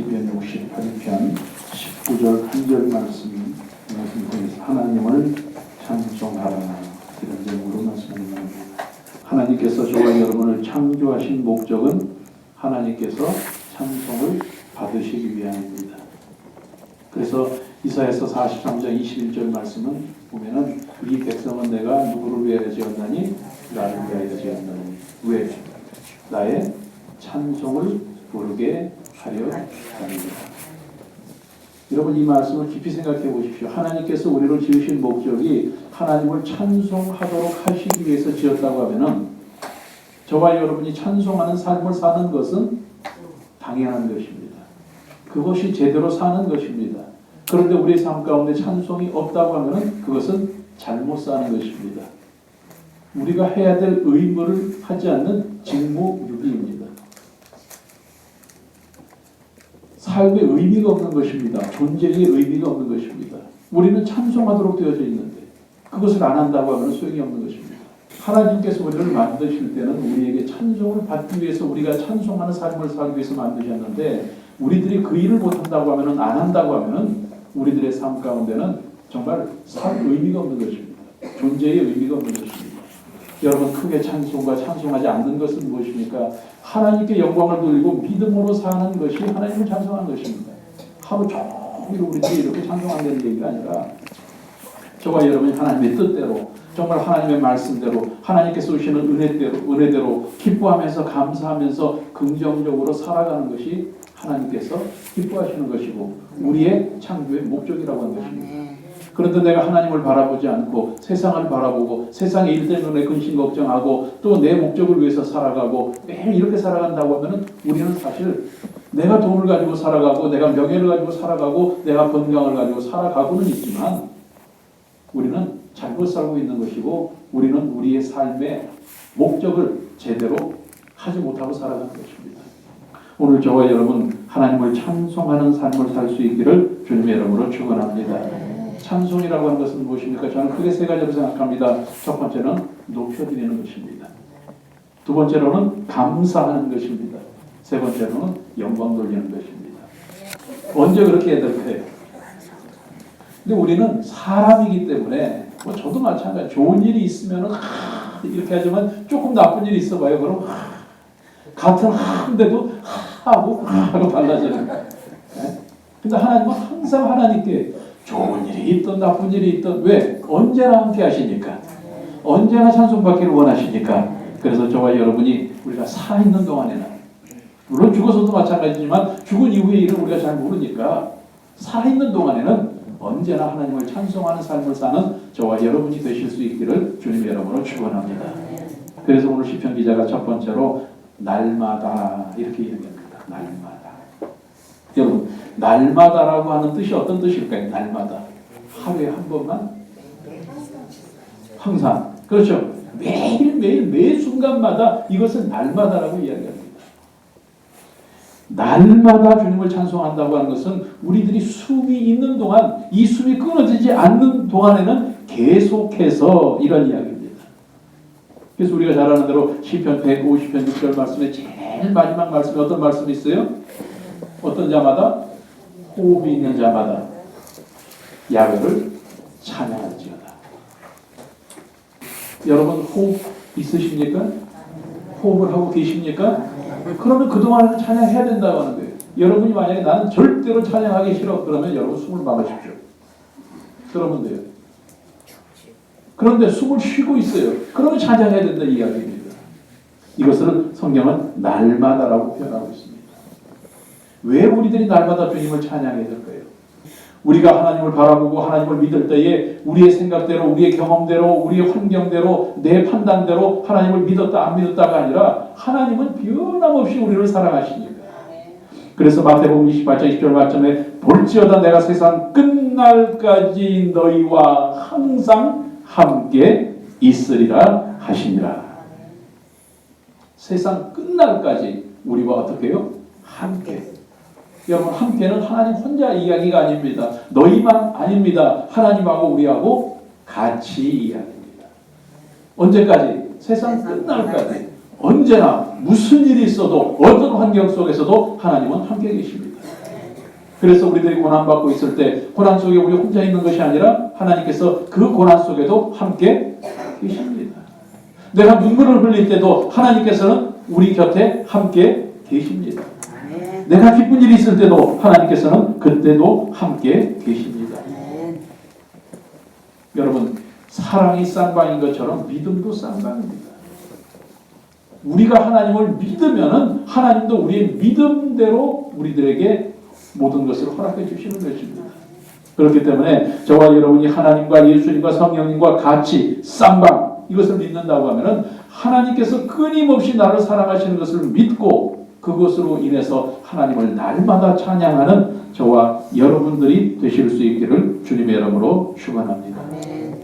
시편 68편 19절 한절 말씀이 말씀 통해서 하나님을 찬송하라 이런 제목으로 말씀을 나눕니다. 하나님께서 저와 여러분을 창조하신 목적은 하나님께서 찬송을 받으시기 위함입니다. 그래서 이사에서 43장 21절 말씀은 보면은 이 백성은 내가 누구를 위하여 지었나니 나를 위하여 지었나니 왜 나의 찬송을 부르게 하려 합니다. 여러분 이 말씀을 깊이 생각해 보십시오. 하나님께서 우리를 지으신 목적이 하나님을 찬송하도록 하시기 위해서 지었다고 하면은 저와 여러분이 찬송하는 삶을 사는 것은 당연한 것입니다. 그것이 제대로 사는 것입니다. 그런데 우리의 삶 가운데 찬송이 없다고 하면은 그것은 잘못 사는 것입니다. 우리가 해야 될 의무를 하지 않는 직무유기입니다. 삶의 의미가 없는 것입니다. 존재의 의미가 없는 것입니다. 우리는 찬송하도록 되어져 있는데 그것을 안 한다고 하면 소용이 없는 것입니다. 하나님께서 우리를 만드실 때는 우리에게 찬송을 받기 위해서 우리가 찬송하는 삶을 살기 위해서 만드셨는데 우리들이 그 일을 못한다고 하면 안 한다고 하면 우리들의 삶 가운데는 정말 살 의미가 없는 것입니다. 존재의 의미가 없는 것입니다. 여러분 크게 찬송과 찬송하지 않는 것은 무엇입니까? 하나님께 영광을 돌리고 믿음으로 사는 것이 하나님을 찬송하는 것입니다. 하루 종일 우리들이 이렇게 찬송한다는 얘기가 아니라 저와 여러분이 하나님의 뜻대로 정말 하나님의 말씀대로 하나님께서 주시는 은혜대로 은혜대로 기뻐하면서 감사하면서 긍정적으로 살아가는 것이 하나님께서 기뻐하시는 것이고 우리의 창조의 목적이라고 하는 것입니다. 그런데 내가 하나님을 바라보지 않고 세상을 바라보고 세상의 일 때문에 근심 걱정하고 또 내 목적을 위해서 살아가고 매일 이렇게 살아간다고 하면은 우리는 사실 내가 돈을 가지고 살아가고 내가 명예를 가지고 살아가고 내가 건강을 가지고 살아가고는 있지만 우리는 잘못 살고 있는 것이고 우리는 우리의 삶의 목적을 제대로 하지 못하고 살아가는 것입니다. 오늘 저와 여러분 하나님을 찬송하는 삶을 살 수 있기를 주님의 이름으로 축원합니다. 찬송이라고 하는 것은 무엇입니까? 저는 크게 세 가지로 생각합니다. 첫 번째는 높여드리는 것입니다. 두 번째로는 감사하는 것입니다. 세 번째로는 영광 돌리는 것입니다. 언제 그렇게 될까요? 근데 우리는 사람이기 때문에 뭐 저도 마찬가지 좋은 일이 있으면 이렇게 하지만 조금 나쁜 일이 있어 봐요. 그럼 하, 같은 하인데도 하고 하고 달라지는 거예요. 네? 근데 하나님은 항상 하나님께 있든 나쁜 일이 있든 왜 언제나 함께 하시니까 언제나 찬송받기를 원하시니까 그래서 저와 여러분이 우리가 살아있는 동안에는 물론 죽어서도 마찬가지지만 죽은 이후의 일은 우리가 잘 모르니까 살아있는 동안에는 언제나 하나님을 찬송하는 삶을 사는 저와 여러분이 되실 수 있기를 주님 여러분을 축원합니다. 그래서 오늘 시편 기자가 첫 번째로 날마다 이렇게 이야기합니다. 날마다. 여러분 날마다라고 하는 뜻이 어떤 뜻일까요? 날마다 하루에 한 번만 항상 그렇죠. 매일 매일 매 순간마다 이것은 날마다라고 이야기합니다. 날마다 주님을 찬송한다고 하는 것은 우리들이 숨이 있는 동안 이 숨이 끊어지지 않는 동안에는 계속해서 이런 이야기입니다. 그래서 우리가 잘 아는 대로 시편 150편 6절 말씀에 제일 마지막 말씀에 어떤 말씀이 있어요? 어떤 자마다 호흡이 있는 자마다 야외를 찬양할지어다. 여러분 호흡 있으십니까? 호흡을 하고 계십니까? 그러면 그동안은 찬양해야 된다고 하는 거예요. 여러분이 만약에 나는 절대로 찬양하기 싫어 그러면 여러분 숨을 막으십시오. 그러면 돼요. 그런데 숨을 쉬고 있어요. 그러면 찬양해야 된다 이 이야기입니다. 이것을 성경은 날마다라고 표현하고 있습니다. 왜 우리들이 날마다 주님을 찬양해야 될까요? 우리가 하나님을 바라보고 하나님을 믿을 때에 우리의 생각대로, 우리의 경험대로, 우리의 환경대로, 내 판단대로 하나님을 믿었다 안 믿었다가 아니라 하나님은 변함없이 우리를 사랑하시니까. 그래서 마태복음 28장 20절 말씀에 볼지어다 내가 세상 끝날까지 너희와 항상 함께 있으리라 하시니라. 세상 끝날까지 우리와 어떻게 해요? 함께. 여러분 함께는 하나님 혼자 이야기가 아닙니다. 너희만 아닙니다. 하나님하고 우리하고 같이 이야기입니다. 언제까지? 세상 끝날까지. 언제나 무슨 일이 있어도 어떤 환경 속에서도 하나님은 함께 계십니다. 그래서 우리들이 고난받고 있을 때 고난 속에 우리 혼자 있는 것이 아니라 하나님께서 그 고난 속에도 함께 계십니다. 내가 눈물을 흘릴 때도 하나님께서는 우리 곁에 함께 계십니다. 내가 기쁜 일이 있을 때도 하나님께서는 그때도 함께 계십니다. 여러분 사랑이 쌍방인 것처럼 믿음도 쌍방입니다. 우리가 하나님을 믿으면은 하나님도 우리의 믿음대로 우리들에게 모든 것을 허락해 주시는 것입니다. 그렇기 때문에 저와 여러분이 하나님과 예수님과 성령님과 같이 쌍방 이것을 믿는다고 하면은 하나님께서 끊임없이 나를 사랑하시는 것을 믿고 그것으로 인해서 하나님을 날마다 찬양하는 저와 여러분들이 되실 수 있기를 주님의 이름으로 축원합니다.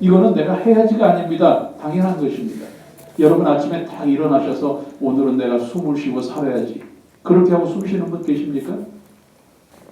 이거는 내가 해야지가 아닙니다. 당연한 것입니다. 여러분 아침에 딱 일어나셔서 오늘은 내가 숨을 쉬고 살아야지. 그렇게 하고 숨 쉬는 분 계십니까?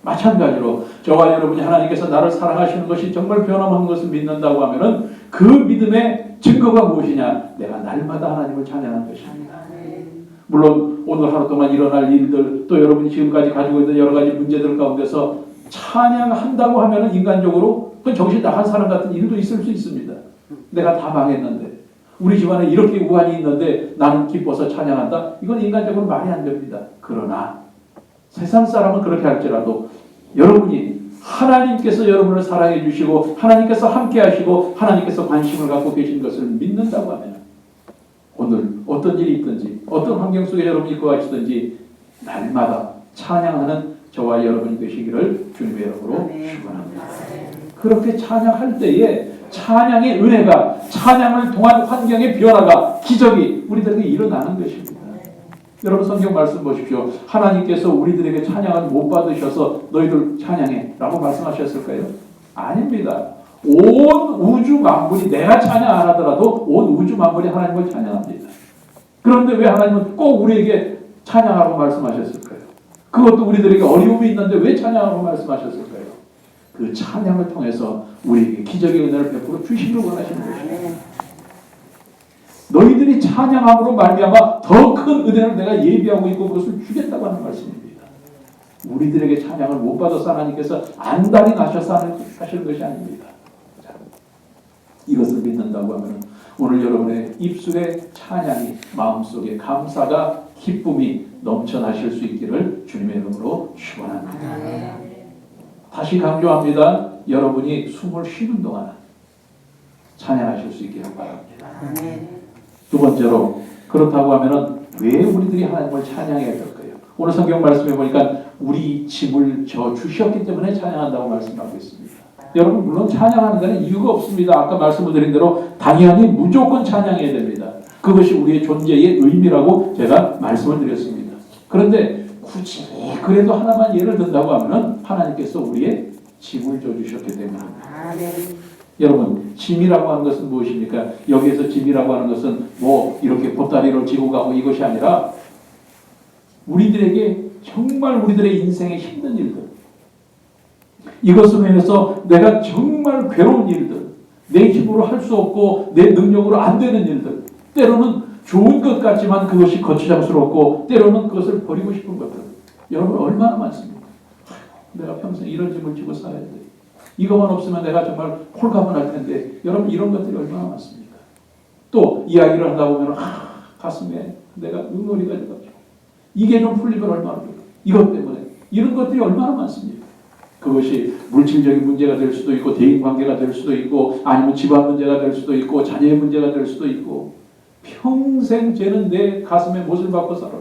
마찬가지로 저와 여러분이 하나님께서 나를 사랑하시는 것이 정말 변함없는 것을 믿는다고 하면은 그 믿음의 증거가 무엇이냐? 내가 날마다 하나님을 찬양하는 것입니다. 물론 오늘 하루 동안 일어날 일들 또 여러분이 지금까지 가지고 있는 여러 가지 문제들 가운데서 찬양한다고 하면은 인간적으로 그 정신 나간 사람 같은 일도 있을 수 있습니다. 내가 다 망했는데 우리 집안에 이렇게 우환이 있는데 나는 기뻐서 찬양한다. 이건 인간적으로 말이 안 됩니다. 그러나 세상 사람은 그렇게 할지라도 여러분이 하나님께서 여러분을 사랑해 주시고 하나님께서 함께 하시고 하나님께서 관심을 갖고 계신 것을 믿는다고 하면 오늘 어떤 일이 있든지 어떤 환경 속에 여러분이 거하시든지 날마다 찬양하는 저와 여러분이 되시기를 주님의 이름으로. 축원합니다. 그렇게 찬양할 때에 찬양의 은혜가 찬양을 통한 환경의 변화가 기적이 우리들에게 일어나는 것입니다. 여러분 성경 말씀 보십시오. 하나님께서 우리들에게 찬양을 못 받으셔서 너희들 찬양해 라고 말씀하셨을까요? 아닙니다. 온 우주 만물이 내가 찬양 안 하더라도 온 우주 만물이 하나님을 찬양합니다. 그런데 왜 하나님은 꼭 우리에게 찬양하라고 말씀하셨을까요? 그것도 우리들에게 어려움이 있는데 왜 찬양하라고 말씀하셨을까요? 그 찬양을 통해서 우리에게 기적의 은혜를 베풀어 주시기를 원하시는 것입니다. 너희들이 찬양함으로 말미암아 더 큰 은혜를 내가 예비하고 있고 그것을 주겠다고 하는 말씀입니다. 우리들에게 찬양을 못 받아서 하나님께서 안달이 나셔서 하시는 것이 아닙니다. 자, 이것을 믿는다고 하면 오늘 여러분의 입술에 찬양이 마음속에 감사가 기쁨이 넘쳐나실 수 있기를 주님의 이름으로 축원합니다. 다시 강조합니다. 여러분이 숨을 쉬는 동안 찬양하실 수 있기를 바랍니다. 두 번째로 그렇다고 하면은 왜 우리들이 하나님을 찬양해야 될까요? 오늘 성경 말씀해 보니까 우리 짐을 져 주셨기 때문에 찬양한다고 말씀하고 있습니다. 여러분 물론 찬양하는 데는 이유가 없습니다. 아까 말씀을 드린 대로 당연히 무조건 찬양해야 됩니다. 그것이 우리의 존재의 의미라고 제가 말씀을 드렸습니다. 그런데 굳이 그래도 하나만 예를 든다고 하면은 하나님께서 우리의 짐을 져 주셨기 때문입니다. 아멘. 여러분 짐이라고 하는 것은 무엇입니까? 여기에서 짐이라고 하는 것은 뭐 이렇게 보따리를 지고 가고 이것이 아니라 우리들에게 정말 우리들의 인생의 힘든 일들 이것으로 인해서 내가 정말 괴로운 일들 내 힘으로 할 수 없고 내 능력으로 안 되는 일들 때로는 좋은 것 같지만 그것이 거추장스럽고 때로는 그것을 버리고 싶은 것들 여러분 얼마나 많습니까? 내가 평생 이런 짐을 지고 살아야 돼. 이것만 없으면 내가 정말 홀가분 할 텐데 여러분 이런 것들이 얼마나 많습니까? 또 이야기를 하다 보면 아, 가슴에 내가 응어리가 돼가지고 이게 좀 풀리면 얼마나 좋을까? 이것 때문에 이런 것들이 얼마나 많습니까? 그것이 물질적인 문제가 될 수도 있고 대인 관계가 될 수도 있고 아니면 집안 문제가 될 수도 있고 자녀의 문제가 될 수도 있고 평생 죄는 내 가슴에 못을 박고 살아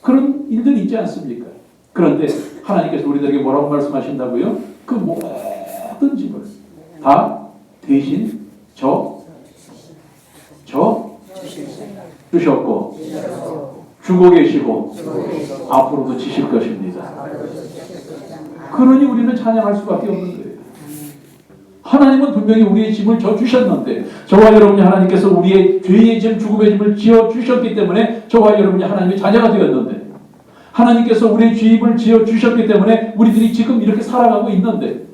그런 일들이 있지 않습니까? 그런데 하나님께서 우리들에게 뭐라고 말씀하신다고요? 그 모든 짐을 다 대신 저, 저 주셨고 주고 계시고 앞으로도 지실 것입니다. 그러니 우리는 찬양할 수밖에 없는 거예요. 하나님은 분명히 우리의 짐을 져 주셨는데 저와 여러분이 하나님께서 우리의 죄의 짐, 죽음의 짐을 지어 주셨기 때문에 저와 여러분이 하나님의 자녀가 되었는데 하나님께서 우리의 죄임을 지어 주셨기 때문에 우리들이 지금 이렇게 살아가고 있는데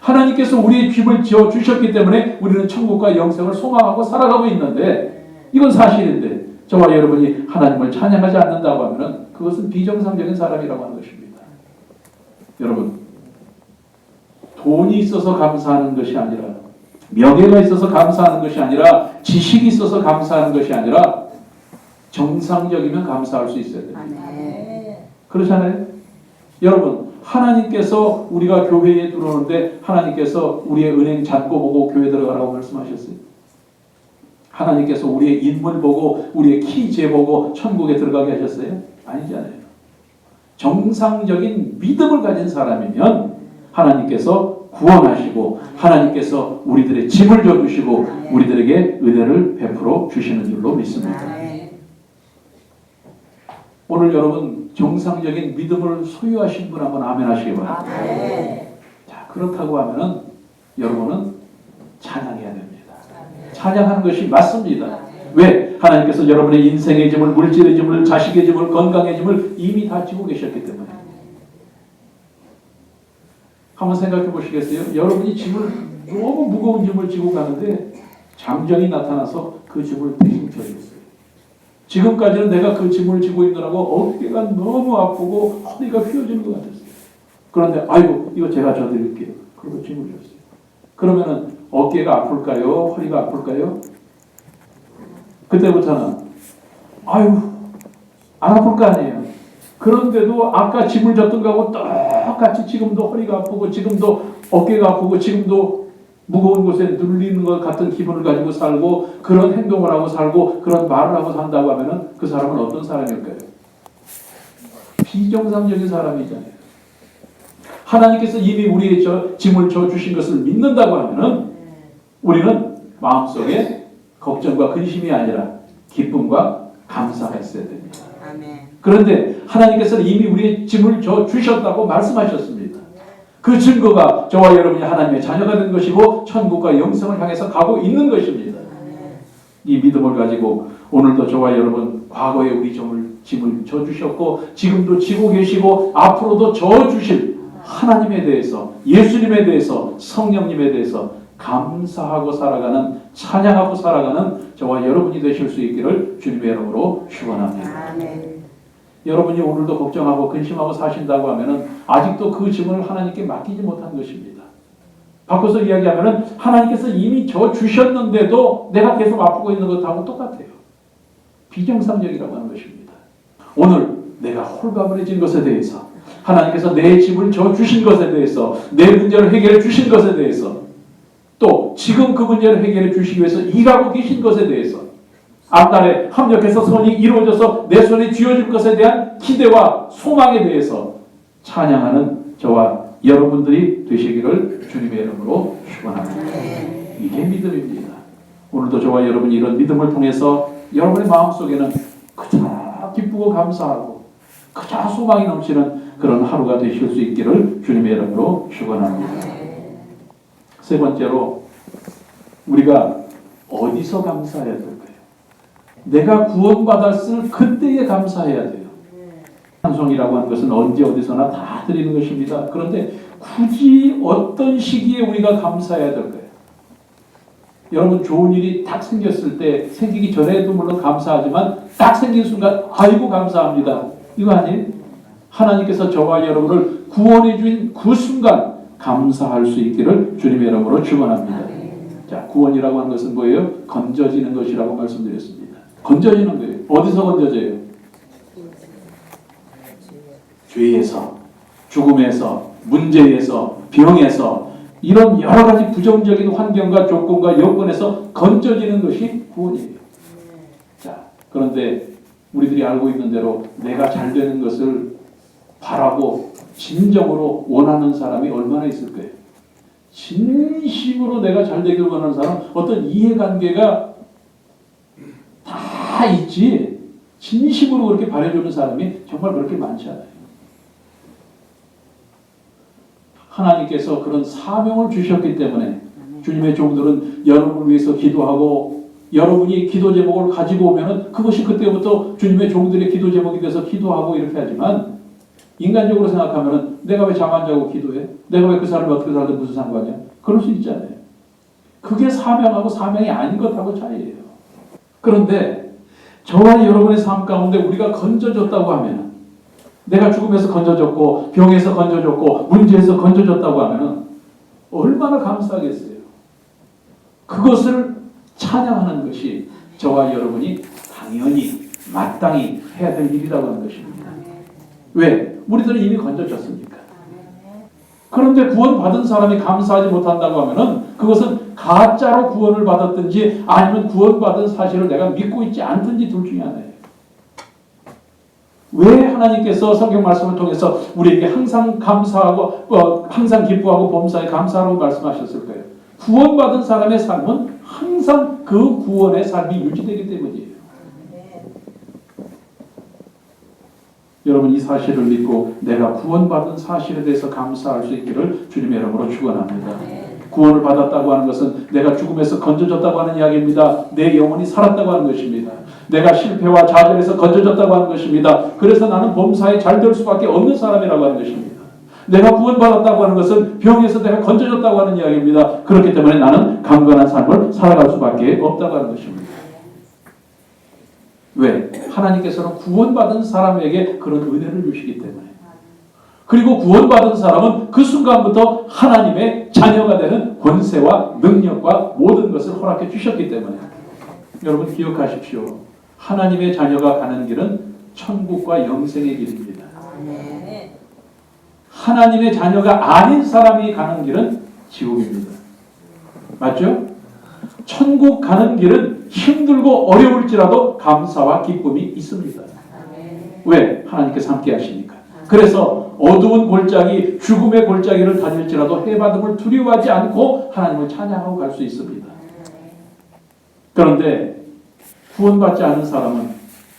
하나님께서 우리의 죄임을 지어 주셨기 때문에 우리는 천국과 영생을 소망하고 살아가고 있는데 이건 사실인데 저와 여러분이 하나님을 찬양하지 않는다고 하면 그것은 비정상적인 사람이라고 하는 것입니다. 여러분 돈이 있어서 감사하는 것이 아니라 명예가 있어서 감사하는 것이 아니라 지식이 있어서 감사하는 것이 아니라 정상적이면 감사할 수 있어야 돼요. 아멘. 그렇잖아요. 여러분 하나님께서 우리가 교회에 들어오는데 하나님께서 우리의 은행 잔고 보고 교회 들어가라고 말씀하셨어요. 하나님께서 우리의 인물 보고 우리의 키재 보고 천국에 들어가게 하셨어요? 아니잖아요. 정상적인 믿음을 가진 사람이면 하나님께서 구원하시고 하나님께서 우리들의 짐을 져주시고 우리들에게 은혜를 베풀어 주시는 줄로 믿습니다. 오늘 여러분 정상적인 믿음을 소유하신 분 한번 아멘 하시기 바랍니다. 자, 그렇다고 하면은 여러분은 찬양해야 됩니다. 찬양하는 것이 맞습니다. 왜? 하나님께서 여러분의 인생의 짐을, 물질의 짐을, 자식의 짐을, 건강의 짐을 이미 다 지고 계셨기 때문에. 한번 생각해 보시겠어요? 여러분이 짐을 너무 무거운 짐을 지고 가는데 장정이 나타나서 그 짐을 대신 져주겠어요. 지금까지는 내가 그 짐을 지고 있느라고 어깨가 너무 아프고 허리가 휘어지는 것 같았어요. 그런데 아이고 이거 제가 져드릴게요. 그리고 짐을 줬어요. 그러면은 어깨가 아플까요? 허리가 아플까요? 그때부터는 아유 안 아플 거 아니에요. 그런데도 아까 짐을 졌던 거하고 똑같이 지금도 허리가 아프고 지금도 어깨가 아프고 지금도 무거운 곳에 눌리는 것 같은 기분을 가지고 살고 그런 행동을 하고 살고 그런 말을 하고 산다고 하면은 그 사람은 어떤 사람일까요? 비정상적인 사람이잖아요. 하나님께서 이미 우리의 저 짐을 져 주신 것을 믿는다고 하면은 우리는 마음속에 걱정과 근심이 아니라 기쁨과 감사가 있어야 됩니다. 아멘. 그런데 하나님께서는 이미 우리의 짐을 져 주셨다고 말씀하셨습니다. 그 증거가 저와 여러분이 하나님의 자녀가 된 것이고 천국과 영생을 향해서 가고 있는 것입니다. 이 믿음을 가지고 오늘도 저와 여러분 과거에 우리 점을 짐을 져 주셨고 지금도 지고 계시고 앞으로도 져 주실 하나님에 대해서 예수님에 대해서 성령님에 대해서 감사하고 살아가는 찬양하고 살아가는 저와 여러분이 되실 수 있기를 주님의 이름으로 축원합니다. 아멘. 여러분이 오늘도 걱정하고 근심하고 사신다고 하면은 아직도 그 짐을 하나님께 맡기지 못한 것입니다. 바꿔서 이야기하면은 하나님께서 이미 져 주셨는데도 내가 계속 아프고 있는 것하고 똑같아요. 비정상적이라고 하는 것입니다. 오늘 내가 홀가분해진 것에 대해서 하나님께서 내 짐을 져 주신 것에 대해서 내 문제를 해결해 주신 것에 대해서 또 지금 그 문제를 해결해 주시기 위해서 일하고 계신 것에 대해서 앞날에 합력해서 선이 이루어져서 내 손에 쥐어질 것에 대한 기대와 소망에 대해서 찬양하는 저와 여러분들이 되시기를 주님의 이름으로 축원합니다. 이게 믿음입니다. 오늘도 저와 여러분이 이런 믿음을 통해서 여러분의 마음속에는 그저 기쁘고 감사하고 그저 소망이 넘치는 그런 하루가 되실 수 있기를 주님의 이름으로 축원합니다. 세 번째로 우리가 어디서 감사해야 될까요? 내가 구원받았을 그때에 감사해야 돼요. 찬송이라고 하는 것은 언제 어디서나 다 드리는 것입니다. 그런데 굳이 어떤 시기에 우리가 감사해야 될까요? 여러분 좋은 일이 딱 생겼을 때 생기기 전에도 물론 감사하지만 딱 생긴 순간 아이고 감사합니다. 이거 아니에요? 하나님께서 저와 여러분을 구원해 주신 그 순간 감사할 수 있기를 주님의 이름으로 축원합니다. 자, 구원이라고 하는 것은 뭐예요? 건져지는 것이라고 말씀드렸습니다. 건져지는 거예요. 어디서 건져져요? 죄에서, 죽음에서, 문제에서, 병에서 이런 여러 가지 부정적인 환경과 조건과 여건에서 건져지는 것이 구원이에요. 자, 그런데 우리들이 알고 있는 대로 내가 잘 되는 것을 바라고 진정으로 원하는 사람이 얼마나 있을 거예요? 진심으로 내가 잘 되길 원하는 사람 어떤 이해관계가 다 있지 진심으로 그렇게 바래주는 사람이 정말 그렇게 많지 않아요. 하나님께서 그런 사명을 주셨기 때문에 주님의 종들은 여러분을 위해서 기도하고 여러분이 기도 제목을 가지고 오면은 그것이 그때부터 주님의 종들의 기도 제목이 돼서 기도하고 이렇게 하지만 인간적으로 생각하면은 내가 왜 잠 안 자고 기도해? 내가 왜 그 사람이 어떻게 살든 무슨 상관이야? 그럴 수 있잖아요. 그게 사명하고 사명이 아닌 것하고 차이예요. 그런데 저와 여러분의 삶 가운데 우리가 건져졌다고 하면 내가 죽음에서 건져졌고 병에서 건져졌고 문제에서 건져졌다고 하면은 얼마나 감사하겠어요. 그것을 찬양하는 것이 저와 여러분이 당연히 마땅히 해야 될 일이라고 하는 것입니다. 왜? 우리들은 이미 건져졌으니까. 그런데 구원받은 사람이 감사하지 못한다고 하면은 그것은 가짜로 구원을 받았든지 아니면 구원받은 사실을 내가 믿고 있지 않든지 둘 중에 하나예요. 왜 하나님께서 성경 말씀을 통해서 우리에게 항상 감사하고 어, 항상 기뻐하고 범사에 감사하라고 말씀하셨을까요? 구원받은 사람의 삶은 항상 그 구원의 삶이 유지되기 때문이에요. 여러분 이 사실을 믿고 내가 구원받은 사실에 대해서 감사할 수 있기를 주님의 이름으로 축원합니다. 구원을 받았다고 하는 것은 내가 죽음에서 건져졌다고 하는 이야기입니다. 내 영혼이 살았다고 하는 것입니다. 내가 실패와 좌절에서 건져졌다고 하는 것입니다. 그래서 나는 범사에 잘 될 수밖에 없는 사람이라고 하는 것입니다. 내가 구원받았다고 하는 것은 병에서 내가 건져졌다고 하는 이야기입니다. 그렇기 때문에 나는 강건한 삶을 살아갈 수밖에 없다고 하는 것입니다. 왜? 하나님께서는 구원받은 사람에게 그런 은혜를 주시기 때문에. 그리고 구원받은 사람은 그 순간부터 하나님의 자녀가 되는 권세와 능력과 모든 것을 허락해 주셨기 때문에. 여러분 기억하십시오. 하나님의 자녀가 가는 길은 천국과 영생의 길입니다. 하나님의 자녀가 아닌 사람이 가는 길은 지옥입니다. 맞죠? 천국 가는 길은 힘들고 어려울지라도 감사와 기쁨이 있습니다. 왜? 하나님께서 함께 하시니까. 그래서 어두운 골짜기, 죽음의 골짜기를 다닐지라도 해받음을 두려워하지 않고 하나님을 찬양하고 갈 수 있습니다. 그런데 구원받지 않은 사람은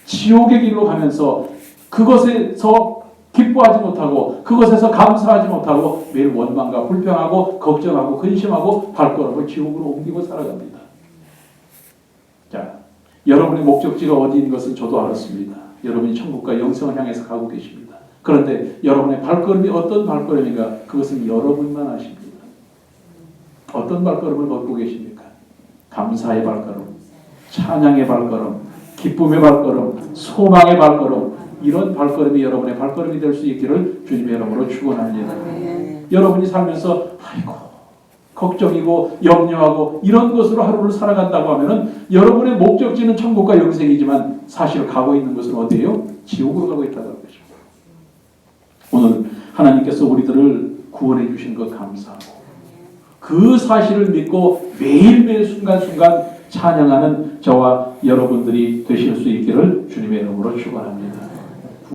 지옥의 길로 가면서 그것에서 기뻐하지 못하고 그것에서 감사하지 못하고 매일 원망과 불평하고 걱정하고 근심하고 발걸음을 지옥으로 옮기고 살아갑니다. 자, 여러분의 목적지가 어디인 것은 저도 알았습니다. 여러분이 천국과 영생을 향해서 가고 계십니다. 그런데 여러분의 발걸음이 어떤 발걸음인가 그것은 여러분만 아십니다. 어떤 발걸음을 걷고 계십니까? 감사의 발걸음, 찬양의 발걸음, 기쁨의 발걸음, 소망의 발걸음 이런 발걸음이 여러분의 발걸음이 될 수 있기를 주님의 이름으로 축원합니다. 여러분이 살면서 아이고 걱정이고 염려하고 이런 것으로 하루를 살아간다고 하면은 여러분의 목적지는 천국과 영생이지만 사실 가고 있는 것은 어디예요? 지옥으로 가고 있다는 것입니다. 오늘 하나님께서 우리들을 구원해 주신 것 감사하고 그 사실을 믿고 매일매일 순간순간 찬양하는 저와 여러분들이 되실 수 있기를 주님의 이름으로 축원합니다.